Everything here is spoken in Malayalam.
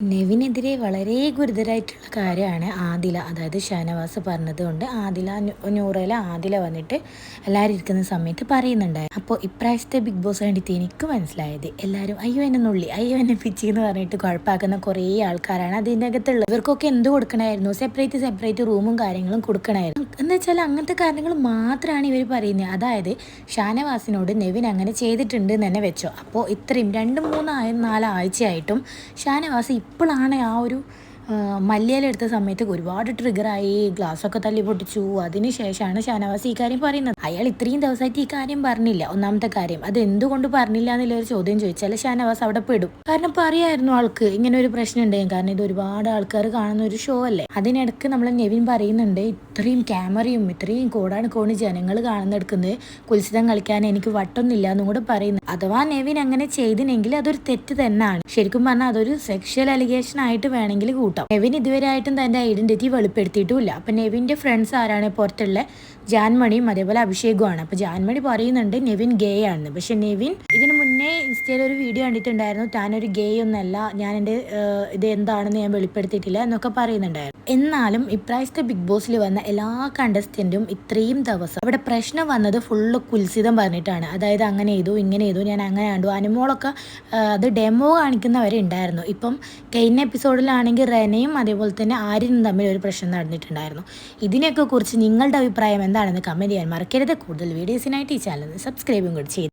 നെവിനെതിരെ വളരെ ഗുരുതരായിട്ടുള്ള കാര്യമാണ് ആദില. അതായത് ഷാനവാസ് പറഞ്ഞതുകൊണ്ട് ആദില ന്യൂറയിലെ ആദില വന്നിട്ട് എല്ലാവരും ഇരിക്കുന്ന സമയത്ത് പറയുന്നുണ്ടായി അപ്പോൾ ഇപ്രാവശ്യത്തെ ബിഗ് ബോസ് കണ്ടിട്ട് എനിക്ക് മനസ്സിലായത് എല്ലാവരും അയ്യോ എന്നെ നുള്ളി അയ്യോ എന്നെ പിച്ചി എന്ന് പറഞ്ഞിട്ട് കുഴപ്പമാക്കുന്ന കുറേ ആൾക്കാരാണ് അതിന്റെ അകത്തുള്ളത് ഇവർക്കൊക്കെ എന്ത് കൊടുക്കണമായിരുന്നു? സെപ്പറേറ്റ് സെപ്പറേറ്റ് റൂമും കാര്യങ്ങളും കൊടുക്കണമായിരുന്നു. എന്ന് വെച്ചാൽ അങ്ങനത്തെ കാര്യങ്ങൾ മാത്രമാണ് ഇവർ പറയുന്നത്. അതായത് ഷാനവാസിനോട് നെവിൻ അങ്ങനെ ചെയ്തിട്ടുണ്ട് എന്ന് തന്നെ വെച്ചോ. അപ്പോൾ ഇത്രയും രണ്ട് മൂന്ന് നാലാഴ്ചയായിട്ടും ഷാനവാസ് ഇപ്പോഴാണ് ആ ഒരു മല്ലിയിലെടുത്ത സമയത്ത് ഒരുപാട് ട്രിഗറായി ഗ്ലാസ്സൊക്കെ തല്ലി പൊട്ടിച്ചു. അതിന് ശേഷമാണ് ഷാനവാസ് ഈ കാര്യം പറയുന്നത്. അയാൾ ഇത്രയും ദിവസമായിട്ട് ഈ കാര്യം പറഞ്ഞില്ല. ഒന്നാമത്തെ കാര്യം അത് എന്തുകൊണ്ട് പറഞ്ഞില്ല എന്നുള്ള ഒരു ചോദ്യം ചോദിച്ചാൽ ഷാനവാസ് അവിടെ പെടും. കാരണം പറയായിരുന്നു ആൾക്ക് ഇങ്ങനെ ഒരു പ്രശ്നം ഉണ്ടായും കാരണം ഇത് ഒരുപാട് ആൾക്കാർ കാണുന്ന ഒരു ഷോ അല്ലേ? അതിനിടക്ക് നമ്മൾ നെവിൻ പറയുന്നുണ്ട് ഇത്രയും ക്യാമറയും ഇത്രയും കോടാണ് കോണി ജനങ്ങൾ കാണുന്നെടുക്കുന്നത് കുൽസിതം കളിക്കാൻ എനിക്ക് വട്ടൊന്നില്ല എന്നും കൂടെ പറയുന്നു. അഥവാ നെവിൻ അങ്ങനെ ചെയ്തിനെങ്കിൽ അതൊരു തെറ്റ് തന്നെയാണ്. ശരിക്കും പറഞ്ഞാൽ അതൊരു സെക്ഷൽ അലിഗേഷൻ ആയിട്ട് വേണമെങ്കിൽ കൂട്ടാം. നെവിൻ ഇതുവരെ ആയിട്ടും തന്റെ ഐഡന്റിറ്റി വെളിപ്പെടുത്തിയിട്ടുമില്ല. അപ്പം നെവിന്റെ ഫ്രണ്ട്സ് ആരാണ്? പുറത്തുള്ള ജാൻമണിയും അതേപോലെ അഭിഷേകുമാണ്. അപ്പോൾ ജാൻമണി പറയുന്നുണ്ട് നെവിൻ ഗേ ആണെന്ന്. പക്ഷെ നെവിൻ ഇതിനു മുന്നേ ഇൻസ്റ്റയിൽ ഒരു വീഡിയോ കണ്ടിട്ടുണ്ടായിരുന്നു. താനൊരു ഗേ ഒന്നല്ല ഞാൻ എന്റെ ഇത് എന്താണെന്ന് ഞാൻ വെളിപ്പെടുത്തിയിട്ടില്ല എന്നൊക്കെ പറയുന്നുണ്ടായിരുന്നു. എന്നാലും ഇപ്രാവശ്യത്തെ ബിഗ് ബോസിൽ വന്ന എല്ലാ കണ്ടസ്റ്റന്റും ഇത്രയും ദിവസം അവിടെ പ്രശ്നം വന്നത് ഫുള്ള് കുൽസിതം പറഞ്ഞിട്ടാണ്. അതായത് അങ്ങനെ ചെയ്തു ഇങ്ങനെ ചെയ്തു ഞാൻ അങ്ങനെ കണ്ടു. അനുമോളൊക്കെ അത് ഡെമോ കാണിക്കുന്നവരെ ഉണ്ടായിരുന്നു ഇപ്പം കഴിഞ്ഞ എപ്പിസോഡിലാണെങ്കിൽ റെനയും അതേപോലെ തന്നെ ആര്യനും തമ്മിൽ ഒരു പ്രശ്നം നടന്നിട്ടുണ്ടായിരുന്നു. ഇതിനെയൊക്കെ കുറിച്ച് നിങ്ങളുടെ അഭിപ്രായം എന്താണെന്ന് കമന്റ് ചെയ്യാൻ മറക്കരുത്. കൂടുതൽ വീഡിയോസിനായിട്ട് ഈ ചാനൽ സബ്സ്ക്രൈബും കൂടി ചെയ്തു